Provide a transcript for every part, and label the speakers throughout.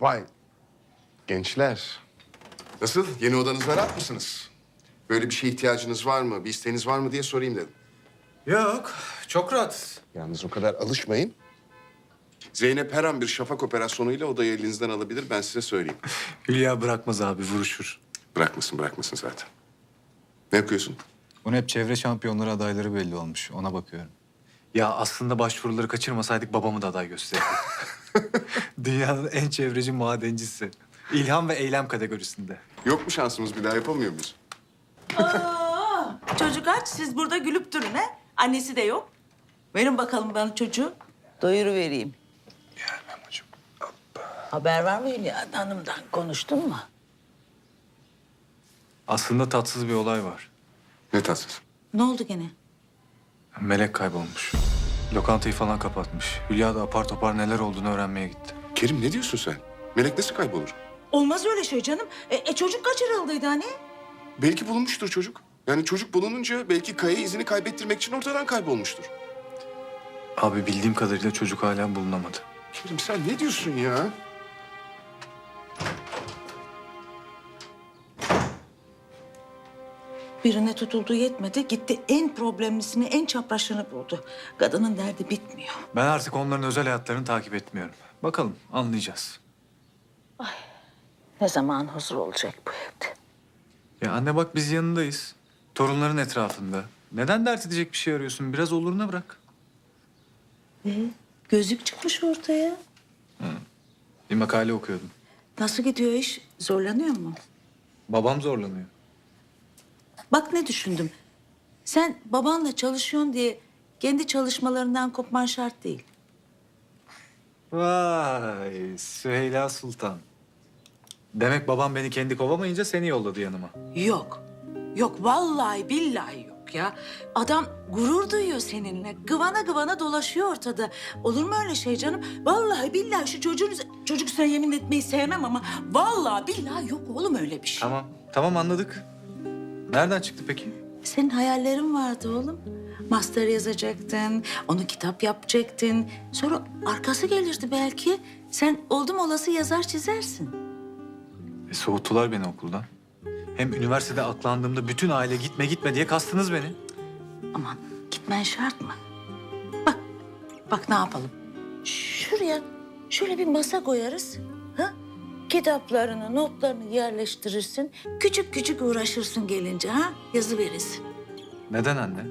Speaker 1: Vay. Gençler. Nasıl? Yeni odanızda rahat mısınız? Böyle bir şeye ihtiyacınız var mı? Bir isteğiniz var mı diye sorayım dedim.
Speaker 2: Yok, çok rahat.
Speaker 1: Yalnız o kadar alışmayın. Zeynep her an bir şafak operasyonuyla odayı elinizden alabilir. Ben size söyleyeyim.
Speaker 2: Hülya bırakmaz abi, vuruşur.
Speaker 1: Bırakmasın, bırakmasın zaten. Ne yapıyorsun?
Speaker 3: Bunun hep çevre şampiyonları adayları belli olmuş. Ona bakıyorum.
Speaker 2: Ya aslında başvuruları kaçırmasaydık babamı da aday gösterirdik. Dünyanın en çevreci madencisi. İlham ve eylem kategorisinde.
Speaker 1: Yok mu şansımız bir daha yapamıyor muyuz?
Speaker 4: Çocuk aç, siz burada gülüp durun he. Annesi de yok. Verin bakalım bana çocuğu. Doyuru vereyim.
Speaker 2: Gelmem hocam.
Speaker 4: Haber var mı Hülya Hanım'dan? Konuştun mu?
Speaker 2: Aslında tatsız bir olay var.
Speaker 1: Ne tatsız.
Speaker 4: Ne oldu gene?
Speaker 2: Melek kaybolmuş. Lokantayı falan kapatmış. Hülya da apar topar neler olduğunu öğrenmeye gitti.
Speaker 1: Kerim ne diyorsun sen? Melek nasıl kaybolur?
Speaker 4: Olmaz öyle şey canım. E, e, çocuk kaçırıldıydı hani.
Speaker 1: Belki bulunmuştur çocuk. Yani çocuk bulununca belki Kaya izini kaybettirmek için ortadan kaybolmuştur.
Speaker 2: Abi bildiğim kadarıyla çocuk hala bulunamadı.
Speaker 1: Kerim sen ne diyorsun ya?
Speaker 4: Birine tutulduğu yetmedi. Gitti en problemlisini, en çapraşını buldu. Kadının derdi bitmiyor.
Speaker 2: Ben artık onların özel hayatlarını takip etmiyorum. Bakalım anlayacağız.
Speaker 4: Ne zaman huzur olacak bu evde?
Speaker 2: Ya anne bak biz yanındayız. Torunların etrafında. Neden dert edecek bir şey arıyorsun? Biraz oluruna bırak.
Speaker 4: E, gözlük çıkmış ortaya.
Speaker 2: Bir makale okuyordum.
Speaker 4: Nasıl gidiyor iş? Zorlanıyor mu?
Speaker 2: Babam zorlanıyor.
Speaker 4: Bak ne düşündüm. Sen babanla çalışıyorsun diye kendi çalışmalarından kopman şart değil.
Speaker 2: Vay Süheyla Sultan. Demek babam beni kendi kovamayınca seni yolladı yanıma.
Speaker 4: Yok. Yok vallahi billahi yok ya. Adam gurur duyuyor seninle. Gıvana gıvana dolaşıyor ortada. Olur mu öyle şey canım? Vallahi billahi şu çocuğun... Çocuk üstüne yemin etmeyi sevmem ama... Vallahi billahi yok oğlum öyle bir şey.
Speaker 2: Tamam, tamam anladık. Nereden çıktı peki?
Speaker 4: Senin hayallerin vardı oğlum. Master yazacaktın, onu kitap yapacaktın. Sonra arkası gelirdi belki. Sen oldum olası yazar çizersin.
Speaker 2: E, soğuttular beni okuldan. Hem üniversitede aklandığımda bütün aile gitme gitme diye kastınız beni.
Speaker 4: Aman gitmen şart mı? Bak, bak ne yapalım. Şuraya şöyle bir masa koyarız. Kitaplarını, notlarını yerleştirirsin. Küçük küçük uğraşırsın gelince ha? Yazı verirsin.
Speaker 2: Neden anne?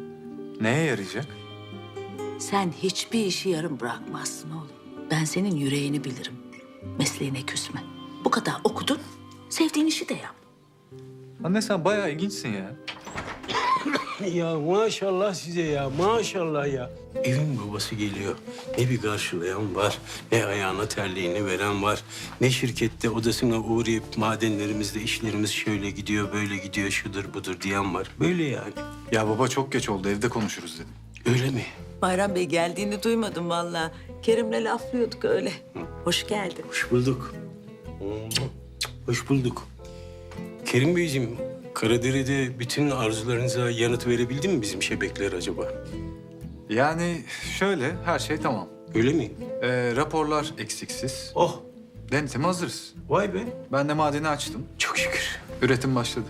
Speaker 2: Neye yarayacak?
Speaker 4: Sen hiçbir işi yarım bırakmazsın oğlum. Ben senin yüreğini bilirim. Mesleğine küsme. Bu kadar okudun, sevdiğin işi de yap.
Speaker 2: Anne sen bayağı ilginçsin ya.
Speaker 5: Ya maşallah size ya maşallah ya. Evin babası geliyor. Ne bir karşılayan var, ne ayağına terliğini veren var. Ne şirkette odasına uğrayıp madenlerimizde işlerimiz şöyle gidiyor, böyle gidiyor, şudur budur diyen var. Böyle yani.
Speaker 2: Ya baba çok geç oldu evde konuşuruz dedim.
Speaker 5: Öyle mi?
Speaker 4: Bayram Bey geldiğini duymadım vallahi. Kerim'le laflıyorduk öyle. Hoş geldin.
Speaker 5: Hoş bulduk. Hoş bulduk. Kerim Beyciğim, Karadere'de bütün arzularınıza yanıt verebildi mi bizim şebekler acaba?
Speaker 2: Yani şöyle her şey tamam.
Speaker 5: Öyle mi?
Speaker 2: Ee, raporlar eksiksiz.
Speaker 5: Oh,
Speaker 2: Denetime hazırız.
Speaker 5: vay be.
Speaker 2: Ben de madeni açtım.
Speaker 5: Çok şükür.
Speaker 2: Üretim başladı.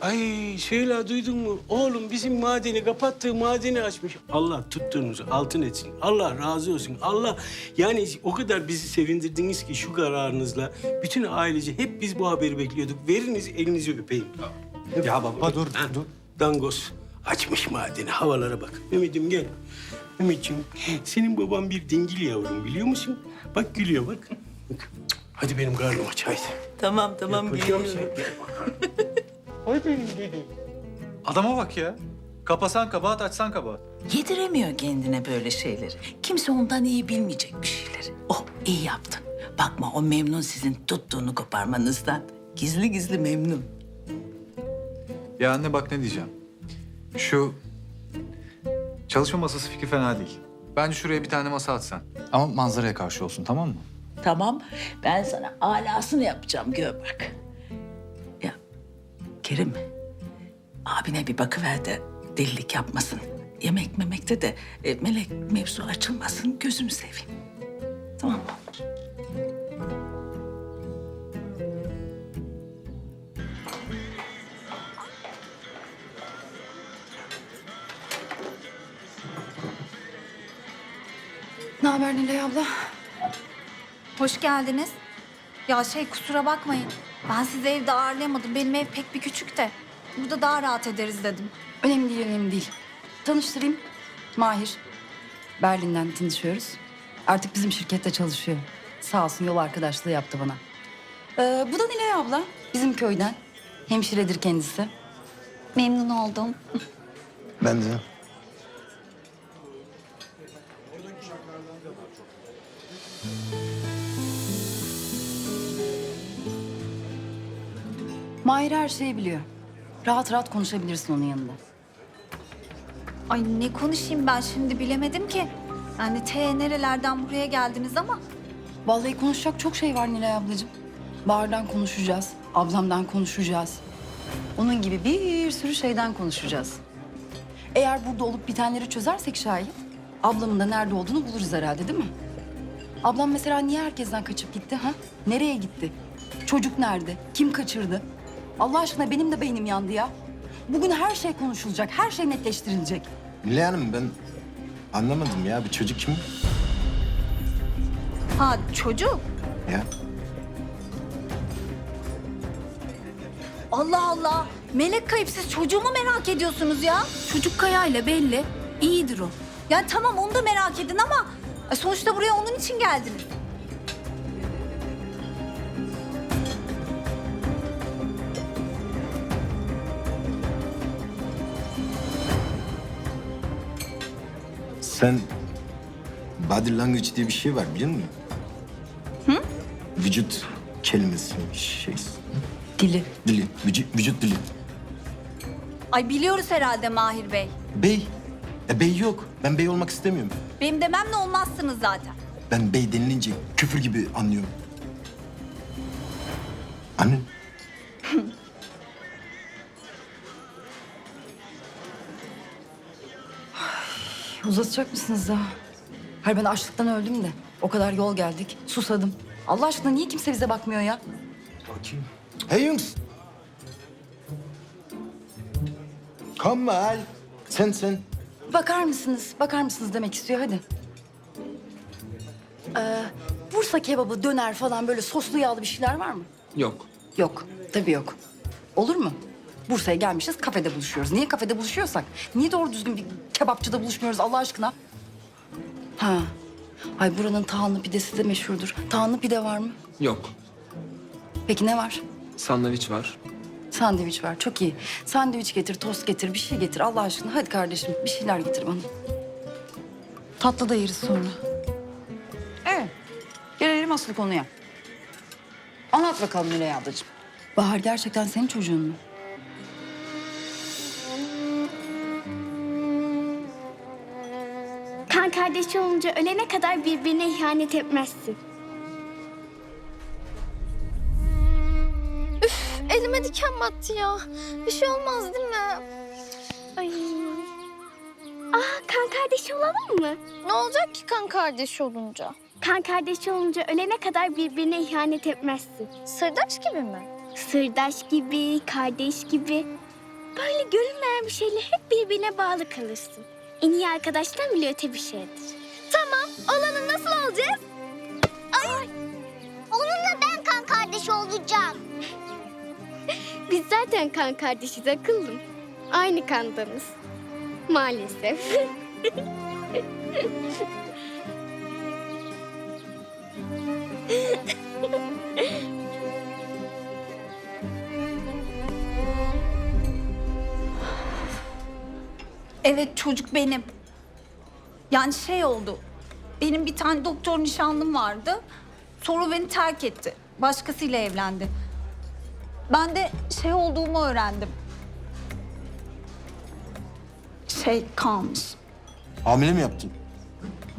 Speaker 5: Ay Şeyla duydun mu? Oğlum bizim madeni kapattığı madeni açmış. Allah tuttuğunuzu altın etsin. Allah razı olsun. Allah yani o kadar bizi sevindirdiniz ki şu kararınızla. Bütün ailece hep biz bu haberi bekliyorduk. Veriniz elinizi öpeyim.
Speaker 2: Ya baba dur
Speaker 5: Ha,
Speaker 2: dur.
Speaker 5: Dangos açmış madeni. Havalara bak. Ümit'im gel. Ümit'ciğim senin baban bir dingil yavrum biliyor musun? Bak gülüyor bak. Bak. Hadi benim karnım aç haydi.
Speaker 4: Tamam tamam
Speaker 5: Yapacağım
Speaker 4: biliyorum.
Speaker 5: seni. Gel bakalım. Hadi dedim.
Speaker 2: Adama bak ya. Kapasan kabahat açsan kabahat.
Speaker 4: Yediremiyor kendine böyle şeyleri. Kimse ondan iyi bilmeyecek bir şeyleri. Oh iyi yaptın. Bakma o memnun sizin tuttuğunu koparmanızdan. Gizli gizli memnun.
Speaker 2: Ya anne bak ne diyeceğim. Şu çalışma masası fikri fena değil. Bence şuraya bir tane masa atsan.
Speaker 3: Ama manzaraya karşı olsun tamam mı?
Speaker 4: Tamam ben sana alasını yapacağım gör bak. Ya Kerim abine bir bakıver de delilik yapmasın. Yemek memekte de e, melek mevzu açılmasın gözünü seveyim. Tamam mı?
Speaker 6: Ne haber Nilay abla?
Speaker 7: Hoş geldiniz. Ya şey kusura bakmayın. Ben sizi evde ağırlayamadım. Benim ev pek bir küçük de. Burada daha rahat ederiz dedim.
Speaker 6: Önemli değil, önemli değil. Tanıştırayım. Mahir. Berlin'den tanışıyoruz. Artık bizim şirkette çalışıyor. Sağ olsun yol arkadaşlığı yaptı bana. Ee, bu da Nilay abla. Bizim köyden. Hemşiredir kendisi.
Speaker 7: Memnun oldum.
Speaker 3: Ben de.
Speaker 6: Mahir her şeyi biliyor. Rahat rahat konuşabilirsin onun yanında.
Speaker 7: Ay ne konuşayım ben şimdi bilemedim ki. Yani te nerelerden buraya geldiniz ama.
Speaker 6: Vallahi konuşacak çok şey var Nilay ablacığım. Bahar'dan konuşacağız, ablamdan konuşacağız. Onun gibi bir sürü şeyden konuşacağız. Eğer burada olup bitenleri çözersek şayet... ...ablamın da nerede olduğunu buluruz herhalde değil mi? Ablam mesela niye herkesten kaçıp gitti ha? Nereye gitti? Çocuk nerede? Kim kaçırdı? Allah aşkına benim de beynim yandı ya. Bugün her şey konuşulacak, her şey netleştirilecek.
Speaker 8: Nilay Hanım ben anlamadım ya. Bu çocuk kim?
Speaker 7: Ha çocuk.
Speaker 8: Ya.
Speaker 7: Allah Allah. Melek kayıp siz çocuğu mu merak ediyorsunuz ya? Çocuk kayayla belli. İyidir o. Yani tamam onu da merak edin ama e, sonuçta buraya onun için geldiniz.
Speaker 8: Sen body language diye bir şey var biliyor musun? Hı? Vücut kelimesi şey.
Speaker 6: Dili.
Speaker 8: Dili. Vücut, vücut dili.
Speaker 7: Ay biliyoruz herhalde Mahir Bey.
Speaker 8: Bey. E bey yok. Ben bey olmak istemiyorum.
Speaker 7: Benim dememle olmazsınız zaten.
Speaker 8: Ben bey denilince küfür gibi anlıyorum. Anne.
Speaker 6: Uzatacak mısınız daha? Hayır ben açlıktan öldüm de. O kadar yol geldik. Susadım. Allah aşkına niye kimse bize bakmıyor ya?
Speaker 8: Bakayım. Hey Jungs. Komm mal. Sen sen.
Speaker 6: Bakar mısınız? Bakar mısınız demek istiyor hadi. Ee, Bursa kebabı, döner falan böyle soslu yağlı bir şeyler var mı?
Speaker 2: Yok.
Speaker 6: Yok. Tabii yok. Olur mu? Bursa'ya gelmişiz, kafede buluşuyoruz. Niye kafede buluşuyorsak? Niye doğru düzgün bir kebapçıda buluşmuyoruz Allah aşkına? Ha. Ay buranın tahanlı pidesi de meşhurdur. Tahanlı pide var mı?
Speaker 2: Yok.
Speaker 6: Peki ne var?
Speaker 2: Sandviç var.
Speaker 6: Sandviç var. Çok iyi. Sandviç getir, tost getir, bir şey getir Allah aşkına. Hadi kardeşim bir şeyler getir bana. Tatlı da yeriz sonra. Evet. Gelelim asıl konuya. Anlat bakalım Nilay ablacığım. Bahar gerçekten senin çocuğun mu?
Speaker 9: Kardeşi olunca ölene kadar birbirine ihanet etmezsin.
Speaker 10: Elime diken battı ya. Bir şey olmaz değil mi?
Speaker 9: Ay. Aa kan kardeşi olalım mı?
Speaker 10: Ne olacak ki kan kardeş olunca?
Speaker 9: Kan kardeşi olunca ölene kadar birbirine ihanet etmezsin.
Speaker 10: Sırdaş gibi mi?
Speaker 9: Sırdaş gibi, kardeş gibi. Böyle görünmeyen bir şeyle hep birbirine bağlı kalırsın. En iyi arkadaştan bile öte bir şeydir.
Speaker 10: Tamam. Olanı nasıl olacağız? Ay. Onunla ben kan kardeş olacağım.
Speaker 9: Biz zaten kan kardeşiz akıllım. Aynı kandanız. Maalesef.
Speaker 7: Evet çocuk benim. Yani şey oldu. Benim bir tane doktor nişanlım vardı. Sonra beni terk etti. Başkasıyla evlendi. Ben de şey olduğumu öğrendim. Şey kalmış.
Speaker 8: Hamile mi yaptın?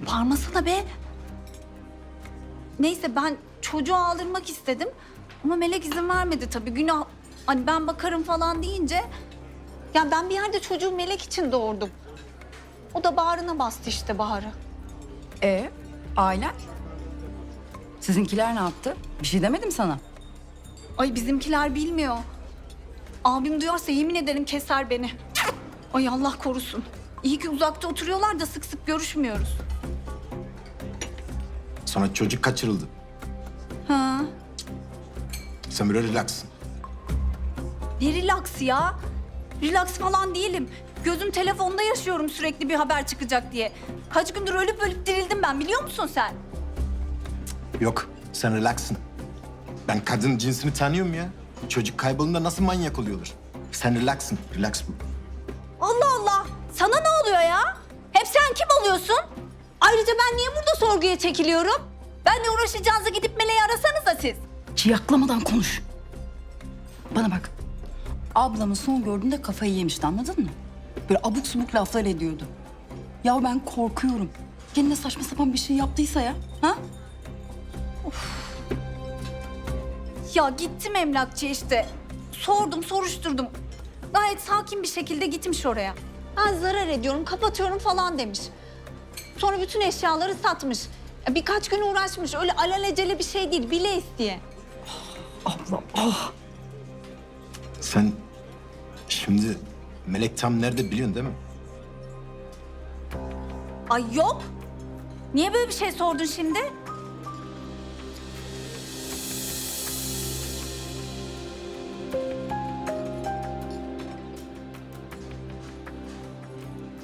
Speaker 7: Parmasana be. Neyse ben çocuğu aldırmak istedim. Ama Melek izin vermedi tabii. Günah hani ben bakarım falan deyince... Yani ben bir yerde çocuğu Melek için doğurdum. O da bağrına bastı işte Bahar'ı.
Speaker 6: Ee, ailen? Sizinkiler ne yaptı? Bir şey demedim sana.
Speaker 7: Ay bizimkiler bilmiyor. Abim duyarsa yemin ederim keser beni. Ay Allah korusun. İyi ki uzakta oturuyorlar da sık sık görüşmüyoruz.
Speaker 8: Sonra çocuk kaçırıldı.
Speaker 7: Ha.
Speaker 8: Sen böyle relaxsın.
Speaker 7: Ne relax ya? Relax falan değilim. Gözüm telefonda yaşıyorum sürekli bir haber çıkacak diye. Kaç gündür ölüp ölüp dirildim ben biliyor musun sen?
Speaker 8: Yok, sen relaxsın. Ben kadın cinsini tanıyorum ya. Çocuk kaybolunda nasıl manyak oluyorlar? Sen relaxsın, relax bu.
Speaker 7: Allah Allah! Sana ne oluyor ya? Hep sen kim oluyorsun? Ayrıca ben niye burada sorguya çekiliyorum? Benle uğraşacağınıza gidip Meleği arasanıza siz.
Speaker 6: Ciyaklamadan konuş. Bana bak. Ablamı son gördüğünde kafayı yemişti anladın mı? Böyle abuk subuk laflar ediyordu. Ya ben korkuyorum. Kendine saçma sapan bir şey yaptıysa ya. Ha?
Speaker 7: Ya gittim emlakçı işte. Sordum, soruşturdum. Gayet sakin bir şekilde gitmiş oraya. Ben zarar ediyorum, kapatıyorum falan demiş. Sonra bütün eşyaları satmış. Ya Birkaç gün uğraşmış. Öyle alelacele bir şey değil, bile isteye.
Speaker 6: Abla ah.
Speaker 8: Sen şimdi Melek tam nerede biliyorsun değil mi?
Speaker 7: Ay yok. Niye böyle bir şey sordun şimdi?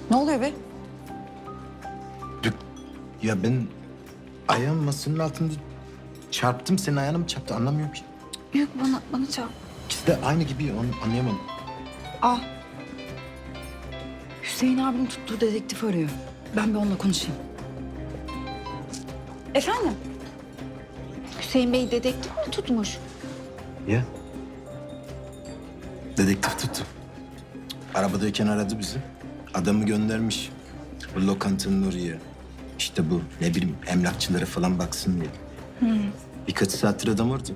Speaker 6: Ne oluyor be?
Speaker 8: Yok, Ya ben ayağım masanın altında çarptım. Senin ayağına mı çarptı anlamıyorum ki.
Speaker 7: Yok bana, bana çarp.
Speaker 8: İkisi de aynı gibi onu anlayamadım.
Speaker 6: Ah. Hüseyin abinin tuttuğu dedektif arıyor. Ben bir onunla konuşayım. Efendim?
Speaker 7: Hüseyin Bey dedektif mi tutmuş?
Speaker 8: Ya. Dedektif tuttu. Arabadayken aradı bizi. Adamı göndermiş. Bu lokantanın oraya. İşte bu ne bileyim emlakçılara falan baksın diye. Birkaç saattir adam orada.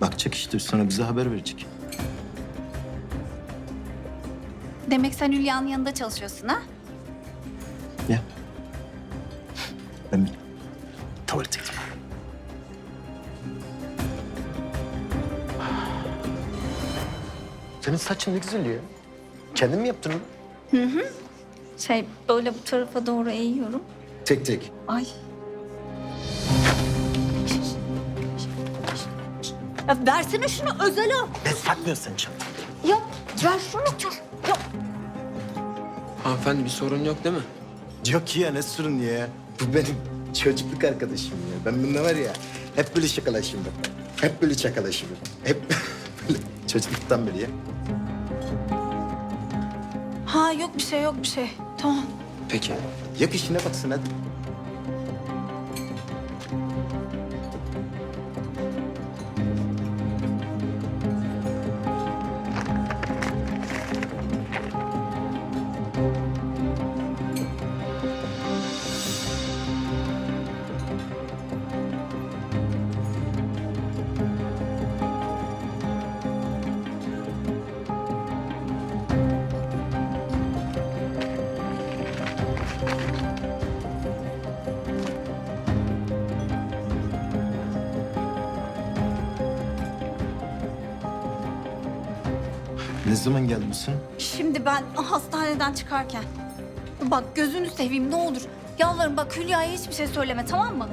Speaker 8: Bakacak işte sonra bize haber verecek.
Speaker 7: Demek sen Hülya'nın yanında çalışıyorsun ha?
Speaker 8: Ya. Ben bir tuvalete gideyim. Senin saçın ne güzel ya. Kendin mi yaptın onu?
Speaker 7: Şey böyle bu tarafa doğru eğiyorum.
Speaker 8: Tek tek.
Speaker 7: Ay. Ya versene şunu özel o.
Speaker 8: Ne saklıyorsun sen çantayı?
Speaker 7: Ya ver şunu.
Speaker 11: Hanımefendi bir sorun yok değil mi?
Speaker 8: Yok ya ne sorun ya. Bu benim çocukluk arkadaşım ya. Ben bununla var ya hep böyle şakalaşım ben. Hep böyle şakalaşım. Hep böyle çocukluktan beri ya.
Speaker 7: Ha yok bir şey yok bir şey. Tamam.
Speaker 11: Peki.
Speaker 8: Yak işine baksın hadi. Ne zaman geldi bu sen?
Speaker 7: Şimdi ben hastaneden çıkarken. Bak gözünü seveyim ne olur. Yalvarırım bak Hülya'ya hiçbir şey söyleme tamam mı?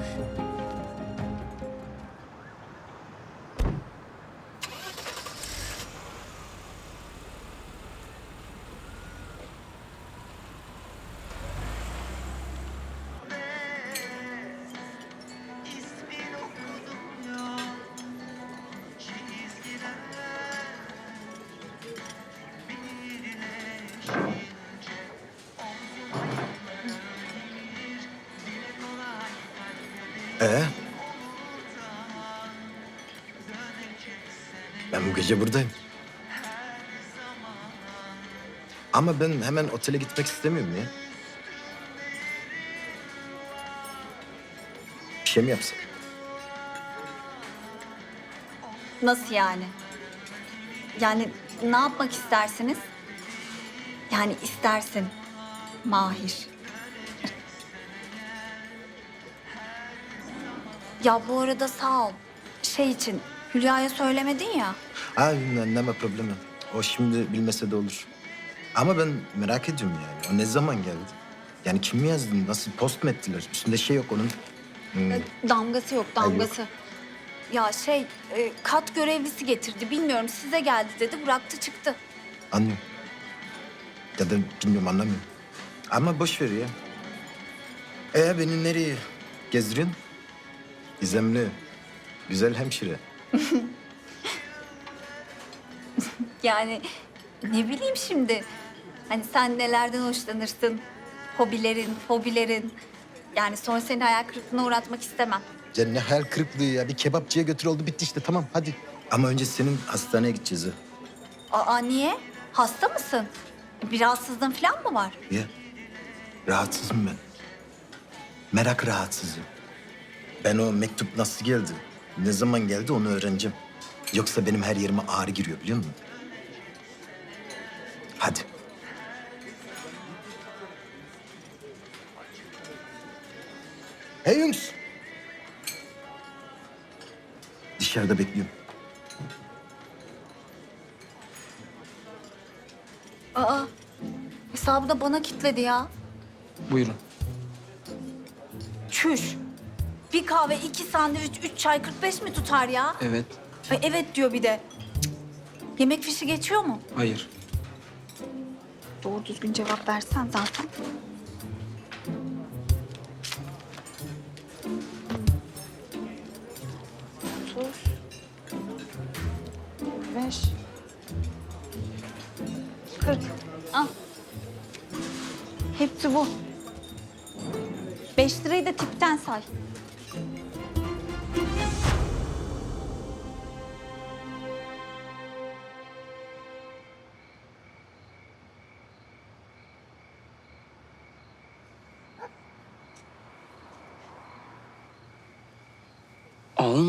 Speaker 8: Gece buradayım. Ama ben hemen otele gitmek istemiyorum ya. Bir şey mi yapsak?
Speaker 7: Nasıl yani? Yani ne yapmak istersiniz? Yani istersin Mahir. ya bu arada sağ ol. Şey için Hülya'ya söylemedin ya.
Speaker 8: Ha, ne problemi. O şimdi bilmese de olur. Ama ben merak ediyorum yani. O ne zaman geldi? Yani kim yazdı? Nasıl post mu ettiler? Üstünde şey yok onun.
Speaker 7: E, Damgası yok, damgası. Ya şey, e, kat görevlisi getirdi. Bilmiyorum size geldi dedi, bıraktı çıktı.
Speaker 8: Anlıyorum. Ya da bilmiyorum anlamıyorum. Ama boş ver ya. Ee beni nereye gezdiriyorsun? Gizemli, güzel hemşire.
Speaker 7: Yani ne bileyim şimdi. Hani sen nelerden hoşlanırsın? Hobilerin, fobilerin. Yani sonra seni hayal kırıklığına uğratmak istemem.
Speaker 8: Ya ne hayal kırıklığı ya. Bir kebapçıya götür oldu bitti işte tamam hadi. Ama önce senin hastaneye gideceğiz ha.
Speaker 7: Aa niye? Hasta mısın? Bir rahatsızlığın falan mı var?
Speaker 8: Ya rahatsızım ben. Merak rahatsızım. Ben o mektup nasıl geldi? Ne zaman geldi onu öğreneceğim. Yoksa benim her yerime ağrı giriyor biliyor musun? Hadi. Hey Yunus. Dışarıda bekliyorum.
Speaker 7: Aa hesabı da bana kitledi ya.
Speaker 12: Buyurun.
Speaker 7: Çüş. Bir kahve, iki sandviç, üç çay 45 mi tutar ya?
Speaker 12: Evet.
Speaker 7: Ay, evet diyor bir de. Cık. Yemek fişi geçiyor mu?
Speaker 12: Hayır.
Speaker 7: Doğru düzgün cevap versen zaten. Otuz. Beş. Kırk. Al. Hepsi bu. Beş lirayı da tipten say.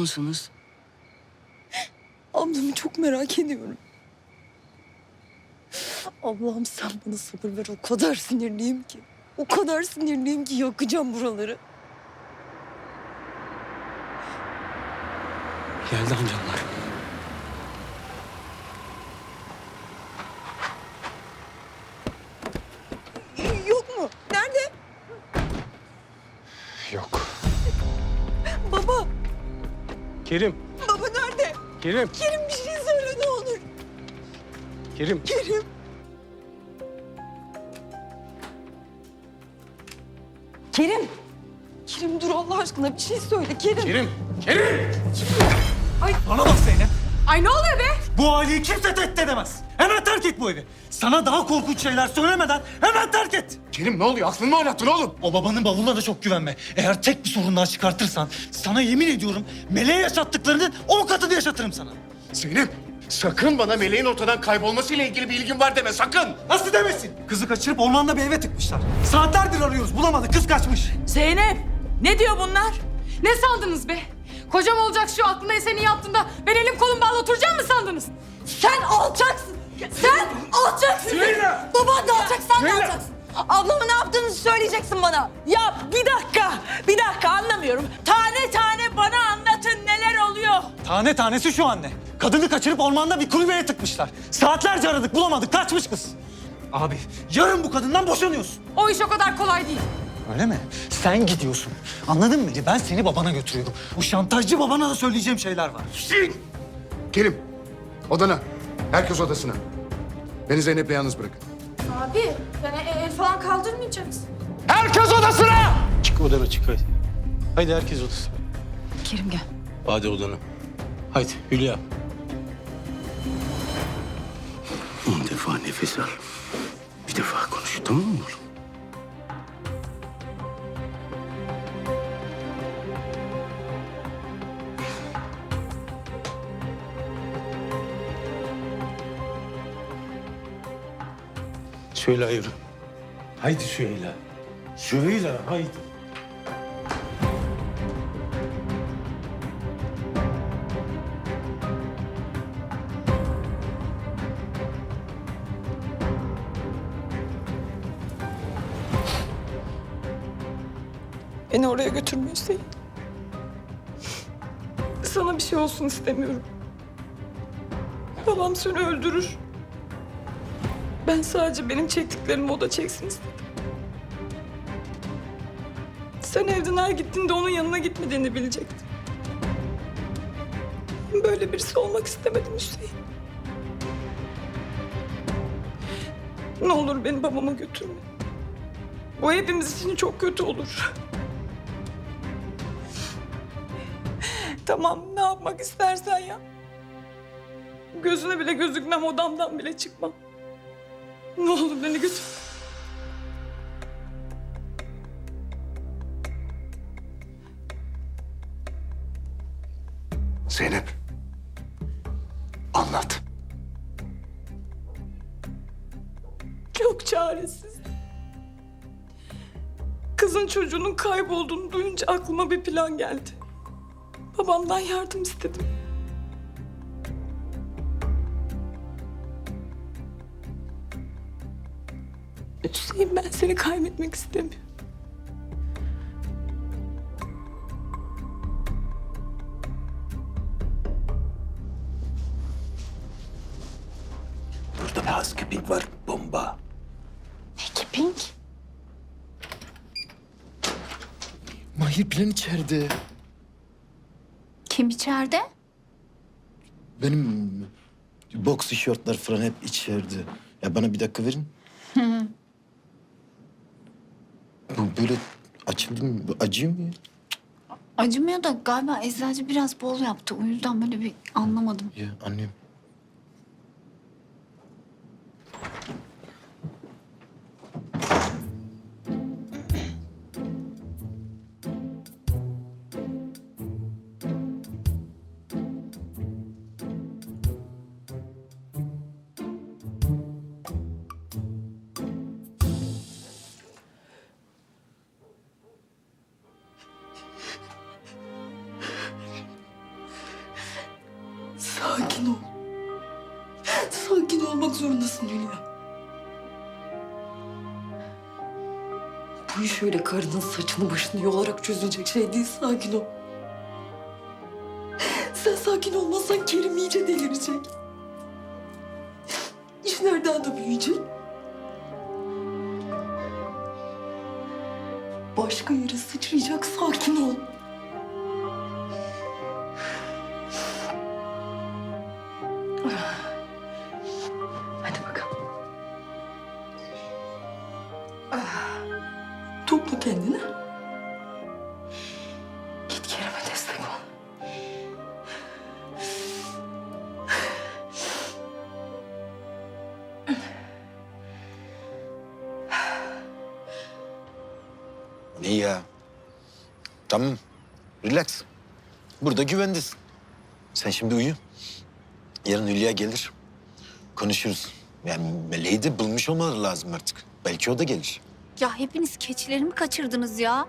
Speaker 5: Mısınız?
Speaker 6: Ablamı çok merak ediyorum. Allah'ım sen bana sabır ver. O kadar sinirliyim ki. O kadar sinirliyim ki yakacağım buraları.
Speaker 5: Geldi amcamlar. Kerim,
Speaker 6: baba nerede?
Speaker 5: Kerim,
Speaker 6: Kerim bir şey söyle ne olur.
Speaker 5: Kerim.
Speaker 6: Kerim. Kerim. Kerim dur Allah aşkına bir şey söyle Kerim.
Speaker 5: Kerim, Kerim!
Speaker 12: Bana bak Zeynep.
Speaker 6: Ay ne oluyor be?
Speaker 12: Bu aileyi kimse tehdit edemez. Hemen terk et bu evi. Sana daha korkunç şeyler söylemeden hemen terk et.
Speaker 1: Kerim ne oluyor? Aklını mı oynattın oğlum?
Speaker 12: O babanın bavuluna da çok güvenme. Eğer tek bir sorun daha çıkartırsan sana yemin ediyorum meleğe yaşattıklarının on katını yaşatırım sana.
Speaker 1: Zeynep sakın bana meleğin ortadan kaybolmasıyla ilgili bir ilgin var deme sakın.
Speaker 12: Nasıl demesin? Kızı kaçırıp ormanda bir eve tıkmışlar. Saatlerdir arıyoruz bulamadık kız kaçmış.
Speaker 6: Zeynep ne diyor bunlar? Ne sandınız be? Kocam olacak şu aklına eseni yaptığında ben elim kolum bağlı oturacağım mı sandınız? Sen alçaksın. Sen alçaksın. Baban da alçak sen de alçaksın. Ablamın ne yaptığını söyleyeceksin bana. Ya bir dakika, bir dakika anlamıyorum. Tane tane bana anlatın neler oluyor.
Speaker 12: Tane tanesi şu anne. Kadını kaçırıp ormanda bir kulübeye tıkmışlar. Saatlerce aradık bulamadık kaçmış kız. Abi yarın bu kadından boşanıyorsun.
Speaker 6: O iş o kadar kolay değil.
Speaker 12: Öyle mi? Sen gidiyorsun. Anladın mı? Ben seni babana götürüyorum. Bu şantajcı babana da söyleyeceğim şeyler var.
Speaker 1: Şşt! Kerim odana. Herkes odasına. Beni Zeynep'le yalnız bırakın.
Speaker 6: Abi yani el falan kaldırmayacaksın.
Speaker 1: Herkes odasına!
Speaker 5: Çık odana çık hadi. Haydi herkes odasına.
Speaker 13: Kerim gel.
Speaker 5: Hadi odana. Haydi Hülya. On defa nefes al. Bir defa konuş tamam mı oğlum? Söyle yürü. Haydi Süheyla. Süheyla haydi.
Speaker 6: Beni oraya götürme Hüseyin. Sana bir şey olsun istemiyorum. Babam seni öldürür. Ben sadece benim çektiklerimi o da çeksin istedim.
Speaker 11: Sen evden her gittiğinde onun yanına gitmediğini bilecektim. Böyle birisi olmak istemedim Hüseyin. Ne olur beni babama götürme. Bu hepimiz için çok kötü olur. tamam ne yapmak istersen ya. Gözüne bile gözükmem, odamdan bile çıkmam. Ne olur beni götür.
Speaker 1: Zeynep. Anlat.
Speaker 11: Çok çaresiz. Kızın çocuğunun kaybolduğunu duyunca aklıma bir plan geldi. Babamdan yardım istedim. Hüseyin ben seni kaybetmek istemiyorum.
Speaker 8: Burada bir housekeeping var. Bomba.
Speaker 4: Kiping.
Speaker 8: Mahir plan içeride.
Speaker 4: Kim içeride?
Speaker 8: Benim boks tişörtler falan hep içeride. Ya bana bir dakika verin. Bu böyle açıldı mı? Bu acıyor mu ya?
Speaker 7: Acımıyor da galiba eczacı biraz bol yaptı. O yüzden böyle bir anlamadım.
Speaker 8: Ya annem.
Speaker 6: Zorundasın Hülya. Bu iş öyle karının saçını başını yolarak çözülecek şey değil. Sakin ol. Sen sakin olmazsan Kerim iyice delirecek. İşler daha da büyüyecek. Başka yere sıçrayacak. Sakin ol.
Speaker 8: Tamam. Relax. Burada güvendesin. Sen şimdi uyu. Yarın Hülya gelir. Konuşuruz. Yani Meleği de bulmuş olmaları lazım artık. Belki o da gelir.
Speaker 7: Ya hepiniz keçilerimi kaçırdınız ya.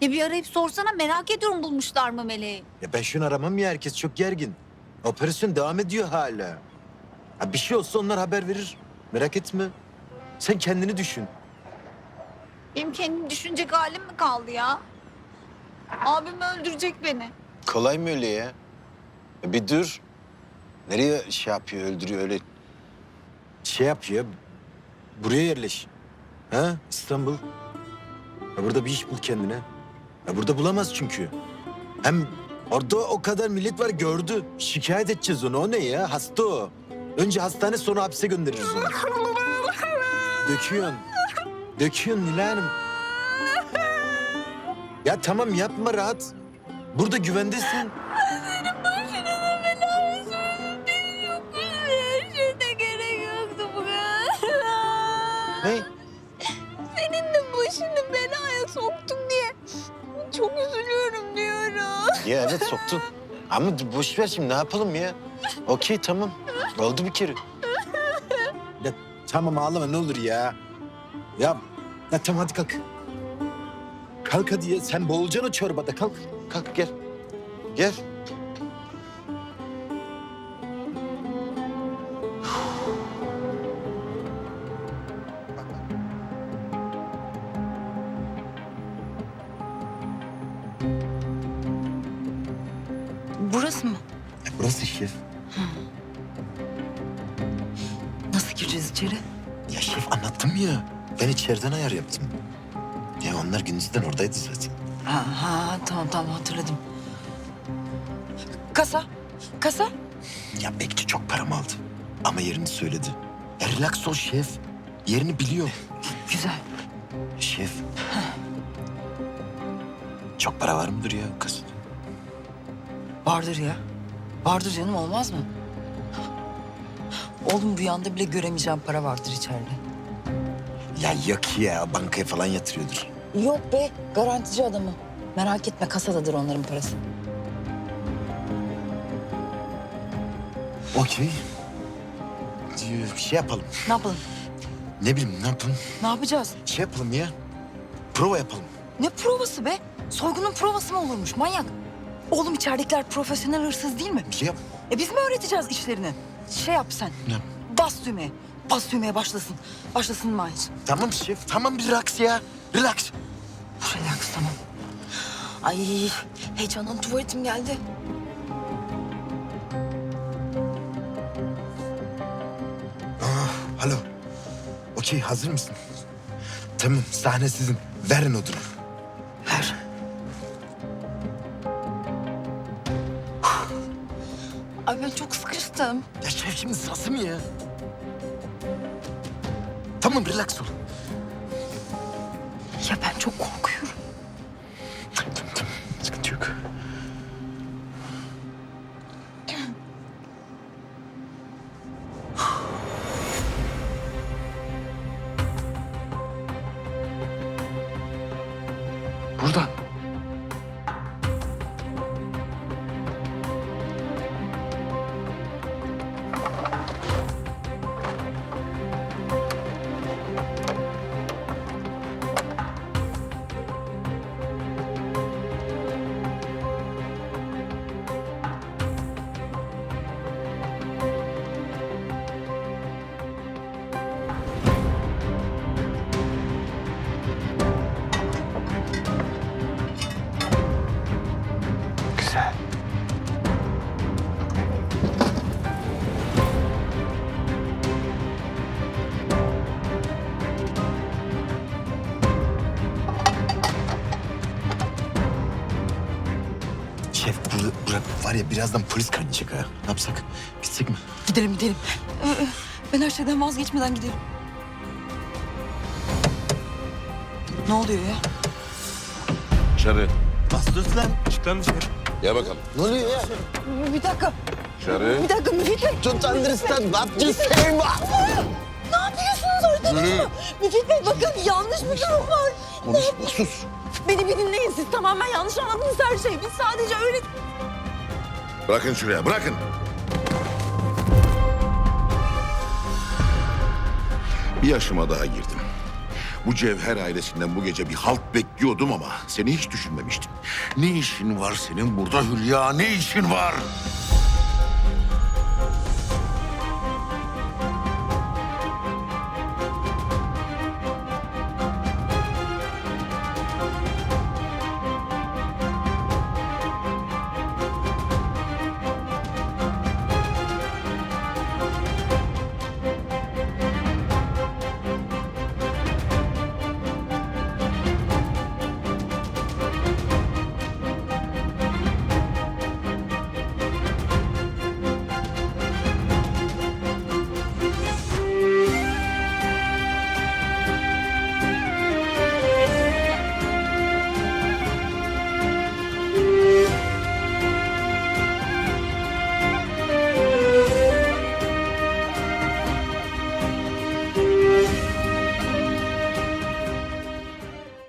Speaker 7: Ya bir arayıp sorsana merak ediyorum bulmuşlar mı meleği?
Speaker 8: Ya ben şunu aramam ya herkes çok gergin. Operasyon devam ediyor hala. Ha bir şey olsa onlar haber verir. Merak etme. Sen kendini düşün.
Speaker 7: Benim kendimi düşünecek halim mi kaldı ya? Abim öldürecek beni.
Speaker 8: Kolay mı öyle ya? Ya bir dur. Nereye şey yapıyor, öldürüyor öyle? Şey yapıyor. Buraya yerleş. Ha? İstanbul. Ya burada bir iş bul kendine. Ya burada bulamaz çünkü. Hem orada o kadar millet var gördü. Şikayet edeceğiz onu. O ne ya? Hasta o. Önce hastane sonra hapse göndeririz onu. Döküyorsun. Döküyorsun Nilay Hanım. Ya tamam yapma rahat. Burada güvendesin.
Speaker 7: Şurada gerek yoktu bu
Speaker 8: Ne?
Speaker 7: Senin de başını belaya soktum diye. Çok üzülüyorum diyorum.
Speaker 8: Ya evet soktun. Ama boş ver şimdi ne yapalım ya? Okey tamam. Oldu bir kere. Ya tamam ağlama ne olur ya. Ya, ya tamam hadi kalk. Kalk hadi ya. Sen boğulacaksın o çorbada. Kalk. Kalk gel. Gel.
Speaker 6: Burası mı?
Speaker 8: Burası şef.
Speaker 6: Nasıl gireceğiz içeri?
Speaker 8: Ya şef anlattım ya. Ben içeriden ayar yaptım. Gündüzden oradaydı zaten.
Speaker 6: Ha, ha tamam tamam hatırladım. Kasa, kasa.
Speaker 8: Ya bekçi çok param aldı. Ama yerini söyledi. Ya relax ol şef. Yerini biliyor.
Speaker 6: Güzel.
Speaker 8: Şef. Çok para var mıdır ya kasada?
Speaker 6: Vardır ya. Vardır canım olmaz mı? Oğlum bu yanda bile göremeyeceğim para vardır içeride.
Speaker 8: Ya yok ya bankaya falan yatırıyordur.
Speaker 6: Yok be garantici adamı. Merak etme kasadadır onların parası.
Speaker 8: Okey. Ee, Bir şey yapalım.
Speaker 6: Ne yapalım?
Speaker 8: Ne bileyim ne yapalım?
Speaker 6: Ne yapacağız?
Speaker 8: Şey yapalım ya. Prova yapalım.
Speaker 6: Ne provası be? Soygunun provası mı olurmuş manyak? Oğlum içeridekiler profesyonel hırsız değil mi?
Speaker 8: Bir şey yap.
Speaker 6: E biz mi öğreteceğiz işlerini? Şey yap sen.
Speaker 8: Ne?
Speaker 6: Bas düğmeye. Bas düğmeye başlasın. Başlasın Mahir.
Speaker 8: Tamam şef. Tamam relax ya. Relax.
Speaker 6: Relax tamam. Ay heyecandan tuvaletim geldi.
Speaker 8: Alo. Okey hazır mısın? Tamam sahne sizin. Verin odunu.
Speaker 6: Ver. Ay ben çok sıkıştım.
Speaker 8: Ya şef şimdi sırası mı ya? Tamam relax ol.
Speaker 6: Ben çok korkuyorum.
Speaker 8: Var ya birazdan polis kaynayacak ha. Ne yapsak? Gitsek mi?
Speaker 6: Gidelim gidelim. Ee, Ben her şeyden vazgeçmeden gidelim. Ne oluyor ya?
Speaker 14: Dışarı.
Speaker 8: Bastırız lan.
Speaker 5: Çık lan dışarı.
Speaker 14: Gel bakalım.
Speaker 8: Ne oluyor ya?
Speaker 6: Bir dakika.
Speaker 14: Dışarı.
Speaker 6: Bir dakika Müfit Bey.
Speaker 8: Don't understand what you say ma.
Speaker 6: Ne yapıyorsunuz orada? Müfit Bey bakın yanlış bir durum var.
Speaker 8: Konuşma sus.
Speaker 6: Beni bir dinleyin siz tamamen yanlış anladınız her şeyi. Biz sadece öyle...
Speaker 14: Bırakın şuraya bırakın.
Speaker 15: Bir yaşıma daha girdim. Bu Cevher ailesinden bu gece bir halt bekliyordum ama seni hiç düşünmemiştim. Ne işin var senin burada Hülya? Ne işin var?